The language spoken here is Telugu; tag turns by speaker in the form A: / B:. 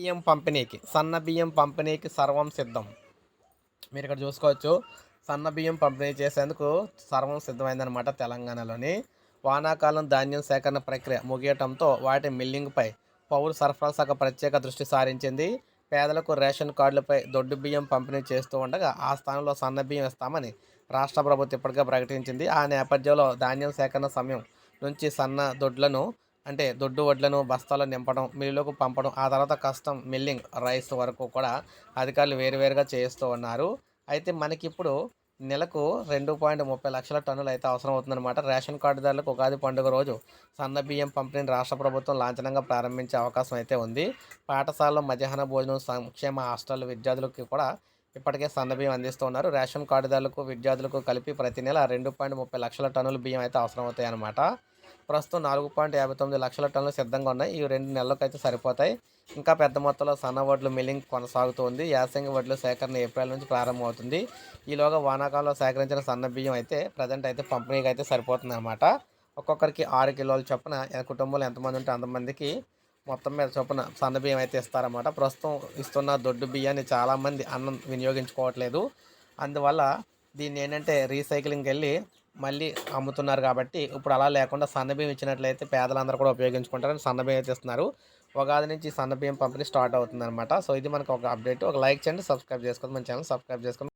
A: బియ్యం పంపిణీకి సన్న బియ్యం పంపిణీకి సర్వం సిద్ధం. మీరు ఇక్కడ చూసుకోవచ్చు సన్న బియ్యం పంపిణీ చేసేందుకు సర్వం సిద్ధమైందనమాట తెలంగాణలోని. వానాకాలం ధాన్యం సేకరణ ప్రక్రియ ముగియటంతో వాటి మిల్లింగ్పై పౌర సరఫరా శాఖ ప్రత్యేక దృష్టి సారించింది. పేదలకు రేషన్ కార్డులపై దొడ్డు బియ్యం పంపిణీ చేస్తూ ఉండగా ఆ స్థానంలో సన్న బియ్యం ఇస్తామని రాష్ట్ర ప్రభుత్వం ఇప్పటికే ప్రకటించింది. ఆ నేపథ్యంలో ధాన్యం సేకరణ సమయం నుంచి సన్న దొడ్లను అంటే దొడ్డు వడ్లను బస్తాలు నింపడం మిల్లులకు పంపడం ఆ తర్వాత కస్టమ్ మిల్లింగ్ రైస్ వరకు కూడా అధికారులు వేరువేరుగా చేస్తూ ఉన్నారు. అయితే మనకి ఇప్పుడు నెలకు రెండు పాయింట్ ముప్పై లక్షల టన్నులు అయితే అవసరం అవుతుందన్నమాట. రేషన్ కార్డుదారులకు ఉగాది పండుగ రోజు సన్న బియ్యం పంపిణీని రాష్ట్ర ప్రభుత్వం లాంఛనంగా ప్రారంభించే అవకాశం అయితే ఉంది. పాఠశాలలో మధ్యాహ్న భోజనం సంక్షేమ హాస్టల్ విద్యార్థులకి కూడా ఇప్పటికే సన్న బియ్యం అందిస్తూ ఉన్నారు. రేషన్ కార్డుదారులకు విద్యార్థులకు కలిపి ప్రతి నెల రెండు పాయింట్ ముప్పై లక్షల టన్నుల బియ్యం అయితే అవసరం అవుతాయి అన్నమాట ప్రస్తుతం నాలుగు పాయింట్ యాభై తొమ్మిది లక్షల టన్నులు సిద్ధంగా ఉన్నాయి. ఈ రెండు నెలలకు అయితే సరిపోతాయి. ఇంకా పెద్ద మొత్తంలో సన్న వడ్లు మిల్లింగ్ కొనసాగుతుంది. యాసంగి వడ్లు సేకరణ ఏప్రిల్ నుంచి ప్రారంభమవుతుంది. ఈలోగా వానాకాలంలో సేకరించిన సన్న బియ్యం అయితే ప్రజెంట్ అయితే పంపిణీకి అయితే సరిపోతుంది అనమాట ఒక్కొక్కరికి ఆరు కిలోల చొప్పున కుటుంబంలో ఎంతమంది ఉంటే అంతమందికి మొత్తం మీద చొప్పున సన్న బియ్యం అయితే ఇస్తారన్నమాట. ప్రస్తుతం ఇస్తున్న దొడ్డు బియ్యాన్ని చాలామంది అన్నం వినియోగించుకోవట్లేదు. అందువల్ల దీన్ని ఏంటంటే రీసైక్లింగ్కి వెళ్ళి మళ్ళీ అమ్ముతున్నారు కాబట్టి ఇప్పుడు అలా లేకుండా సన్నబియ్యం ఇచ్చినట్లయితే పేదలందరూ కూడా ఉపయోగించుకుంటారని సన్నబియ్యం అయితే ఇస్తున్నారు. ఉగాది నుంచి సన్నబియ్యం పంపిణీ స్టార్ట్ అవుతుంది అనమాట సో ఇది మనకు ఒక అప్డేట్. ఒక లైక్ చేయండి సబ్స్క్రైబ్ చేసుకోండి. మన ఛానల్ సబ్స్క్రైబ్ చేసుకోండి.